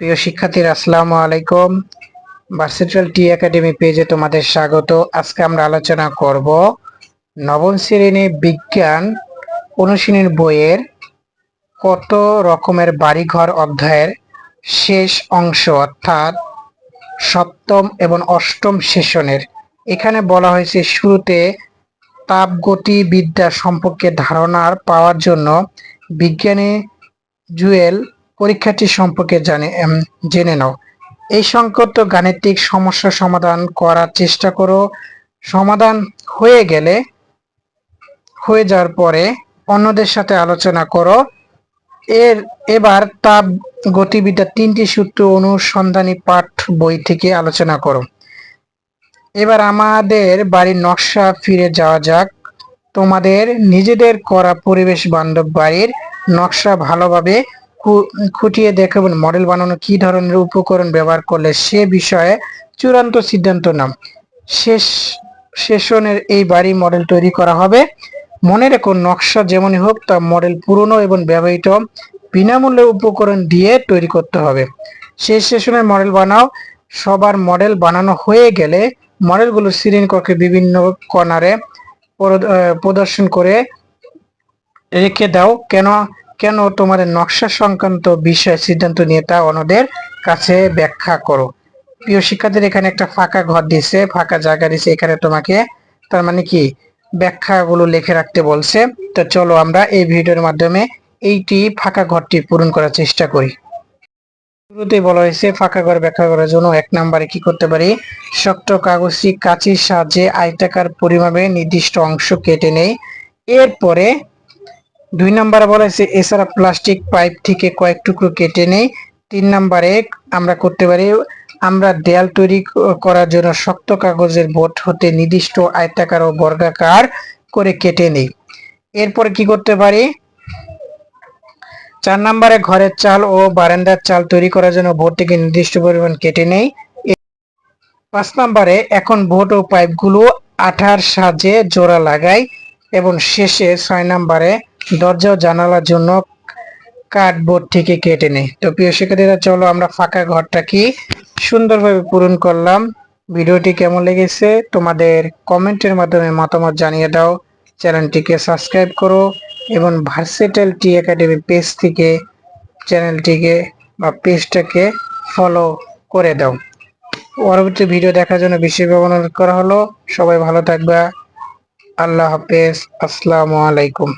প্রিয় শিক্ষার্থীরা, আসসালামু আলাইকুম। ভার্সিটাল টি একাডেমি পেজে তোমাদের স্বাগত। আজকে আমরা আলোচনা করব নবম শ্রেণি বিজ্ঞান অনুশীলনের বইয়ের কত রকমের বাড়িঘর অধ্যায়ের শেষ অংশ, অর্থাৎ সপ্তম এবং অষ্টম সেশনের। এখানে বলা হয়েছে, শুরুতে তাপগতিবিদ্যা সম্পর্কে ধারণা পাওয়ার জন্য বিজ্ঞানী জুয়েল পরীক্ষাটি সম্পর্কে জানে জেনে নাও। এই সংকট গাণিতিক সমস্যা সমাধান করার চেষ্টা করো। সমাধান হয়ে গেলে, হয়ে যাওয়ার পরে অন্যদের সাথে আলোচনা করো। এর, এবার তাপ গতিবিদ্যা তিনটি সূত্র অনুসন্ধানী পাঠ বই থেকে আলোচনা করো। এবার আমাদের বাড়ির নকশা ফিরে যাওয়া যাক। তোমাদের নিজেদের করা পরিবেশ বান্ধব বাড়ির নকশা ভালোভাবে খুঁটিয়ে দেখে এবং মডেল বানানো কি ধরনের উপকরণ ব্যবহার করলে সে বিষয়ে চূড়ান্ত সিদ্ধান্ত নাও শেষ, সেশনের এই বাড়ি মডেল তৈরি করা হবে। মনে রেখো, নকশা যেমনই হোক, তা মডেল পুরনো এবং ব্যবহৃত বিনামূল্যে উপকরণ দিয়ে তৈরি করতে হবে। শেষ সেশনের মডেল বানাও। সবার মডেল বানানো হয়ে গেলে মডেলগুলো সিরিন কক্ষে বিভিন্ন কর্নারে প্রদ- প্রদর্শন করে রেখে দাও। কেন কেন তোমার নকশা সংক্রান্ত বিষয় সিদ্ধান্ত নিয়ে তা অন্যদের কাছে ব্যাখ্যা করো? প্রিয় শিক্ষার্থীদের এখানে একটা ফাঁকা ঘর দিছে ফাঁকা জায়গা দিছে এখানে তোমাকে তার মানে কি? ব্যাখ্যাগুলো লিখে রাখতে বলছে। তো চলো আমরা এই ভিডিওর মাধ্যমে এইটি ফাঁকা ঘরটি পূরণ করার চেষ্টা করি। শুরুতেই বলা হয়েছে, ফাঁকা ঘর ব্যাখ্যা করার জন্য এক নম্বরে কি করতে পারি? শক্ত কাগজটি কাঁচির সাহায্যে আয়তাকার পরিমাপে নির্দিষ্ট অংশ কেটে নেই। এরপরে দুই নম্বরে বলা হয়েছে এছাড়া প্লাস্টিক পাইপ থেকে কয়েক টুকরো কেটে নেই। তিন নম্বরে, আমরা করতে পারি, আমরা দেয়াল তৈরি করার জন্য শক্ত কাগজের বোর্ড হতে নির্দিষ্ট আয়তাকার ও বর্গাকার করে কেটে নেই। এরপরে কি করতে পারি? চার নম্বরে, ঘরের চাল ও বারান্দার চাল তৈরি করার জন্য বোর্ড থেকে নির্দিষ্ট পরিমাণ কেটে নেই। পাঁচ নম্বরে, এখন বোর্ড ও পাইপগুলো আঠার সাজে জোড়া লাগাই এবং শেষে ছয় নম্বরে দরজা ও জানালার জন্য কার্ডবোর্ড থেকে কেটে নেই তো প্রিয় শিক্ষার্থীরা, চলো আমরা ফাঁকা ঘরটা কি সুন্দরভাবে পূরণ করলাম। ভিডিওটি কেমন লেগেছে তোমাদের কমেন্টের মাধ্যমে মতামত জানিয়ে দাও। চ্যানেলটিকে সাবস্ক্রাইব করো এবং ভার্সেটাল টি একাডেমি পেজ থেকে চ্যানেলটিকে বা পেজটাকে ফলো করে দাও। পরবর্তী ভিডিও দেখার জন্য বিশেষভাবে অনুরোধ করা হলো। সবাই ভালো থাকবা। আল্লাহ হাফেজ। আসসালামু আলাইকুম।